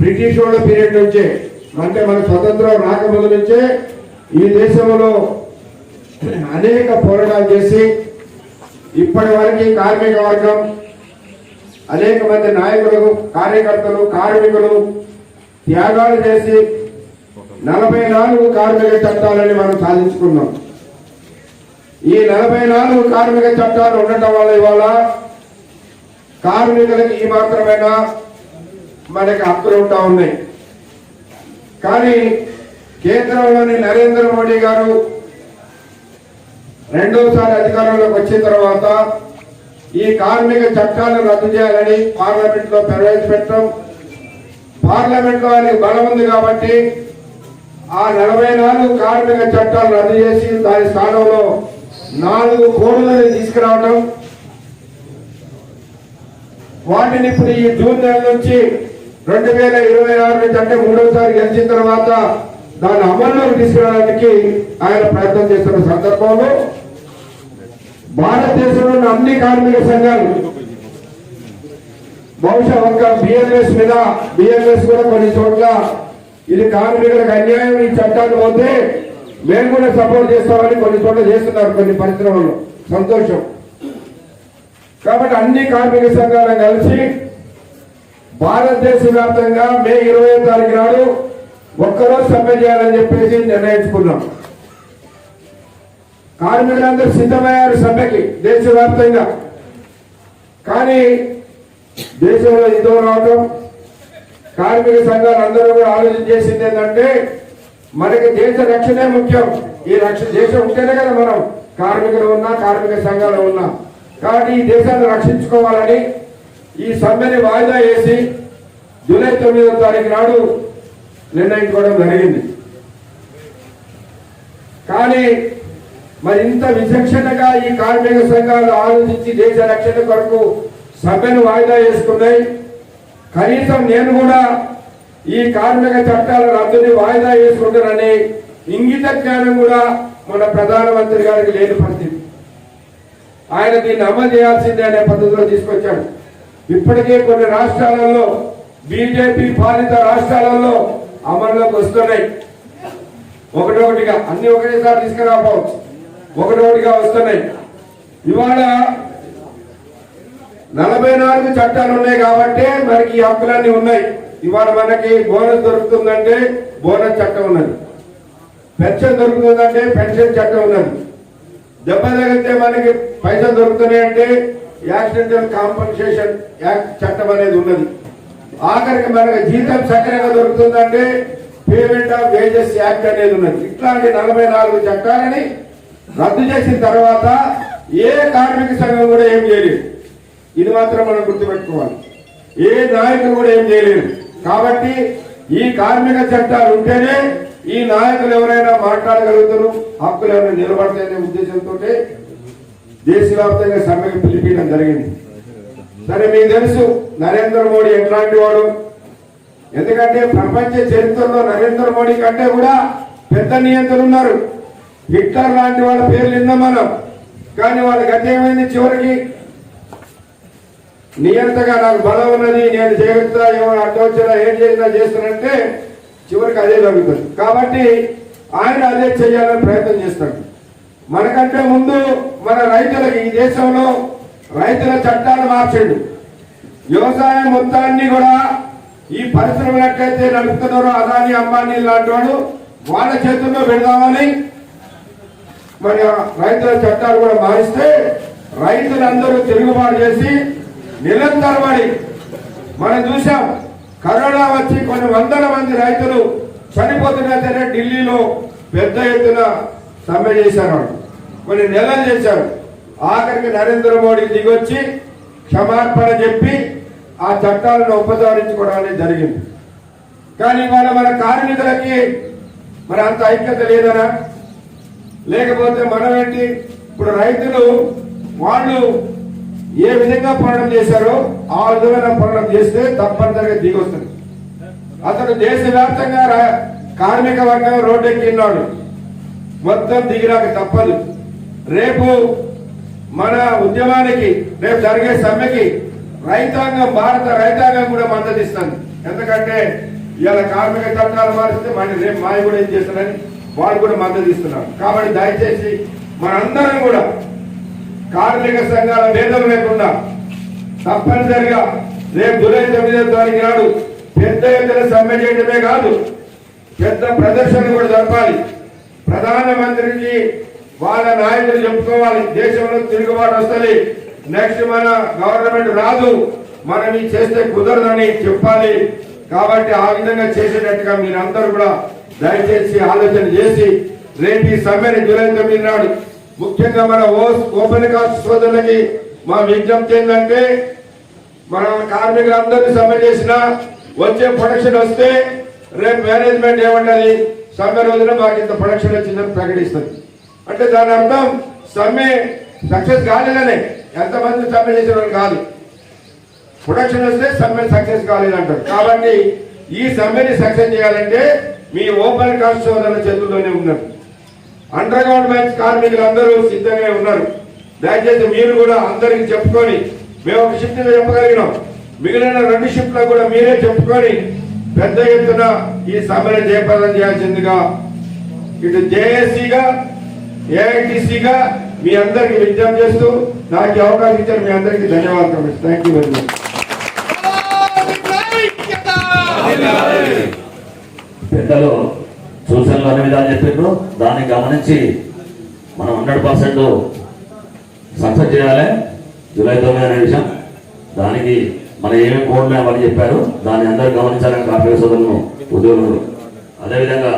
British వాళ్ళ period నుంచే అంటే మన స్వతంత్రం రాకముందు నుంచే ఈ దేశంలో అనేక పోరాటాలు చేసి ఇప్పటి వరకు కార్మిక వర్గం అనేక మంది నాయకులు కార్యకర్తలు కార్మికులు త్యాగాలు చేసి నలభై నాలుగు కార్మిక చట్టాలని మనం సాధించుకున్నాం. ఈ నలభై నాలుగు కార్మిక చట్టాలు ఉండటం వల్ల ఇవాళ కార్మికులకు ఈ మాత్రమేనా మనకి హక్కులు ఉంటా ఉన్నాయి. కానీ కేంద్రంలోని నరేంద్ర మోడీ గారు రెండోసారి అధికారంలోకి వచ్చిన తర్వాత ఈ కార్మిక చట్టాలను రద్దు చేయాలని పార్లమెంట్లో ప్రవేశపెట్టడం పార్లమెంట్లో ఆయనకు బలం ఉంది కాబట్టి ఆ నలభై నాలుగు కార్మిక చట్టాలు రద్దు చేసి దాని స్థానంలో నాలుగు కోడ్లను తీసుకురావడం వాటిని ఇప్పుడు ఈ జూన్ నెల నుంచి రెండు వేల ఇరవై ఆరు నుంచి అంటే మూడవసారి గెలిచిన తర్వాత దాని అమల్లోకి తీసుకురావడానికి ఆయన ప్రయత్నం చేస్తున్న సందర్భంలో భారతదేశంలో ఉన్న అన్ని కార్మిక సంఘాలు బహుశా ఒక్క బిఎల్ఎస్ మీద బిఎల్ఎస్ కూడా కొన్ని చోట్ల ఇది కార్మికులకు అన్యాయం ఈ చట్టాలు పోతే మేము కూడా సపోర్ట్ చేస్తామని కొన్ని చోట్ల చేస్తున్నారు కొన్ని పరిశ్రమలు. సంతోషం. కాబట్టి అన్ని కార్మిక సంఘాలను కలిసి భారతదేశ వ్యాప్తంగా మే ఇరవై తారీఖు నాడు ఒక్కరోజు సమ్మె చేయాలని చెప్పేసి నిర్ణయించుకున్నాం. కార్మికులందరూ సిద్ధమయ్యారు సమ్మెకి దేశవ్యాప్తంగా. కానీ దేశంలో ఇదో రావడం కార్మిక సంఘాలు అందరూ కూడా ఆలోచన చేసింది ఏంటంటే మనకి దేశ రక్షణే ముఖ్యం. ఈ రక్షణ దేశం ఉంటేనే కదా మనం కార్మికులు ఉన్నా కార్మిక సంఘాలు ఉన్నా. కాబట్టి ఈ దేశాన్ని రక్షించుకోవాలని ఈ సమ్మెని వాయిదా వేసి జూలై తొమ్మిదో తారీఖు నాడు నిర్ణయించుకోవడం జరిగింది. కానీ మరి ఇంత విచక్షణగా ఈ కార్మిక సంఘాలు ఆలోచించి దేశ రక్షణ కొరకు సభ్యను వాయిదా వేసుకున్నాయి. కనీసం నేను కూడా ఈ కార్మిక చట్టాల రద్దుని వాయిదా వేసుకుంటానని ఇంగిత జ్ఞానం కూడా మన ప్రధానమంత్రి గారికి లేని పరిస్థితి. ఆయన దీన్ని అమలు చేయాల్సిందే అనే పద్ధతిలో తీసుకొచ్చాడు. ఇప్పటికే కొన్ని రాష్ట్రాలలో బీజేపీ పాలిత రాష్ట్రాలలో అమల్లోకి వస్తున్నాయి. ఒకటొకటిగా అన్ని ఒకటేసారి తీసుకురాకపోవచ్చు. ఒకటొకటిగా వస్తున్నాయి. ఇవాళ నలభై నాలుగు చట్టాలు ఉన్నాయి కాబట్టి మనకి ఈ హక్కులన్నీ ఉన్నాయి. ఇవాళ మనకి బోనస్ దొరుకుతుందంటే బోనస్ చట్టం ఉన్నది. పెన్షన్ దొరుకుతుందంటే పెన్షన్ చట్టం ఉన్నది. దెబ్బ తగిలితే మనకి పైసలు దొరుకుతున్నాయంటే యాక్సిడెంటల్ కాంపన్సేషన్ యాక్ట్ చట్టం అనేది ఉన్నది. ఆఖరికి మనకు జీతం సక్రమంగా దొరుకుతుందంటే పేమెంట్ ఆఫ్ వేజెస్ యాక్ట్ అనేది ఉన్నది. ఇట్లాంటి నలభై నాలుగు చట్టాలని రద్దు చేసిన తర్వాత ఏ కార్మిక సంఘం కూడా ఏం చేయలేదు. ఇది మాత్రం మనం గుర్తుపెట్టుకోవాలి. ఏ నాయకులు కూడా ఏం చేయలేరు కాబట్టి ఈ కార్మిక చట్టాలు ఉంటేనే ఈ నాయకులు ఎవరైనా మాట్లాడగలుగుతారు హక్కులు ఎవరైనా నిలబడతాయనే ఉద్దేశంతో దేశవ్యాప్తంగా సమ్మెకు పిలిపించడం జరిగింది. సరే మీకు తెలుసు నరేంద్ర మోడీ ఎట్లాంటి వాడు? ఎందుకంటే ప్రపంచ చరిత్రలో నరేంద్ర మోడీ కంటే కూడా పెద్ద నియంత్రణ ఉన్నారు. హిట్లర్ లాంటి వాళ్ళ పేర్లు విన్నాం మనం. కానీ వాళ్ళ గతి ఏమైంది చివరికి? నియంతగా నాకు బలం ఉన్నది నేను చేయగలుగుతా ఏమైనా అడ్డొచ్చినా ఏం చేసినా చేస్తానంటే చివరికి అదే జరుగుతుంది. కాబట్టి ఆయన అదే చేయాలని ప్రయత్నం చేస్తాడు. మనకంటే ముందు మన రైతులకు ఈ దేశంలో రైతుల చట్టాలు మార్చండి వ్యవసాయం మొత్తాన్ని కూడా ఈ పరిశ్రమలు ఎట్లయితే నడుపుతున్నారో అదాని అంబానీ లాంటి వాడు వాళ్ళ చేతుల్లో పెడదామని మన రైతుల చట్టాలు కూడా మారిస్తే రైతులందరూ తిరుగుబాటు చేసి నిరంతరమని మనం చూసాం కరోనా వచ్చి కొన్ని వందల మంది రైతులు చనిపోతున్నట్లనే ఢిల్లీలో పెద్ద ఎత్తున సమ్మె చేశారు వాళ్ళు. కొన్ని నెలలు చేశారు. ఆఖరికి నరేంద్ర మోడీ దిగొచ్చి క్షమార్పణ చెప్పి ఆ చట్టాలను ఉపసంహరించుకోవడం అనేది జరిగింది. కానీ ఇవాళ మన కార్మికులకి మరి అంత ఐక్యత లేదనా? లేకపోతే మనం ఏంటి ఇప్పుడు రైతులు వాళ్ళు ఏ విధంగా పోరాటం చేశారో ఆ విధమైన పోరాటం చేస్తే తప్పనిసరిగా దిగొస్తుంది అతను దేశవ్యాప్తంగా రా- కార్మిక వర్గం రోడ్డెక్కిన్నాడు మొత్తం దిగిరాక తప్పదు. రేపు మన ఉద్యమానికి రేపు జరిగే సమ్మెకి రైతాంగం భారత రైతాంగం కూడా మద్దతు ఇస్తుంది. ఎందుకంటే ఇవాళ కార్మిక చట్టాలు మారిస్తే మన రేపు మాయ కూడా ఏం చేస్తారని వాళ్ళు కూడా మద్దతు ఇస్తున్నారు. కాబట్టి దయచేసి మనందరం కూడా కార్మిక సంఘాల భేదం లేకుండా తప్పనిసరిగా రేపు జూలై తొమ్మిదో తారీఖు నాడు పెద్ద ఎత్తున సమ్మె చేయడమే కాదు పెద్ద ప్రదర్శన కూడా జరపాలి. ప్రధానమంత్రికి వాళ్ళ నాయకులు చెప్పుకోవాలి. దేశంలో తిరుగుబాటు వస్తుంది. నెక్స్ట్ మన గవర్నమెంట్ రాదు. మనం ఇది చేస్తే కుదరదని చెప్పాలి. కాబట్టి ఆ విధంగా చేసేటట్టుగా మీరందరూ కూడా దయచేసి ఆలోచన చేసి రేపు ఈ సమ్మెని జూలై తొమ్మిది నాడు ముఖ్యంగా మన ఓ- ఓపెన్ కాస్ట్ సోదరులకి మా విజ్ఞప్తి ఏంటంటే మన కార్మికులందరినీ సమ్మె చేసిన వచ్చే ప్రొడక్షన్ వస్తే రేపు మేనేజ్మెంట్ ఏమంటది సమ్మె రోజున మాకు ఇంత ప్రొడక్షన్ వచ్చిందని ప్రకటిస్తుంది అంటే దాని అర్థం సమ్మె సక్సెస్ కాలేదనే. ఎంతమంది సమ్మె చేసిన వాళ్ళు కాదు. ప్రొడక్షన్ వస్తే సమ్మె సక్సెస్ కాలేదంటారు. కాబట్టి ఈ సమ్మెని సక్సెస్ చేయాలంటే మీ ఓపెన్ కాస్ట్ సోదరుల చేతుల్లోనే ఉన్నారు. అండర్ గ్రౌండ్ మ్యాచ్ కార్మికులు అందరూ సిద్ధంగా ఉన్నారు. దయచేసి మీరు కూడా అందరికి చెప్పుకొని మేము ఒక షిఫ్ట్ చెప్పగలిగినాం. మిగిలిన రెండు షిఫ్ట్లో కూడా మీరే చెప్పుకొని పెద్ద ఎత్తున ఈ సమ్మెను జయప్రదం చేయాల్సిందిగా ఇటు జేఏసీగా ఏఐటీసీగా మీ అందరికి విజ్ఞప్తి చేస్తూ నాకు అవకాశం ఇచ్చారు మీ అందరికీ ధన్యవాదాలు థ్యాంక్ యూ వెరీ మచ్ పెద్దలు సూచనలు అనే విధాలు చెప్పిండ్రు దాన్ని గమనించి మనం హండ్రెడ్ పర్సెంట్ సక్సెస్ చేయాలి. జూలై తొమ్మిది అనే విషయం. దానికి మన ఏమేమి కోడ్లు అవన్నీ చెప్పారు. దాన్ని అందరూ గమనించాలని కార్మిక సోదరులను ఉద్యోగులు. అదేవిధంగా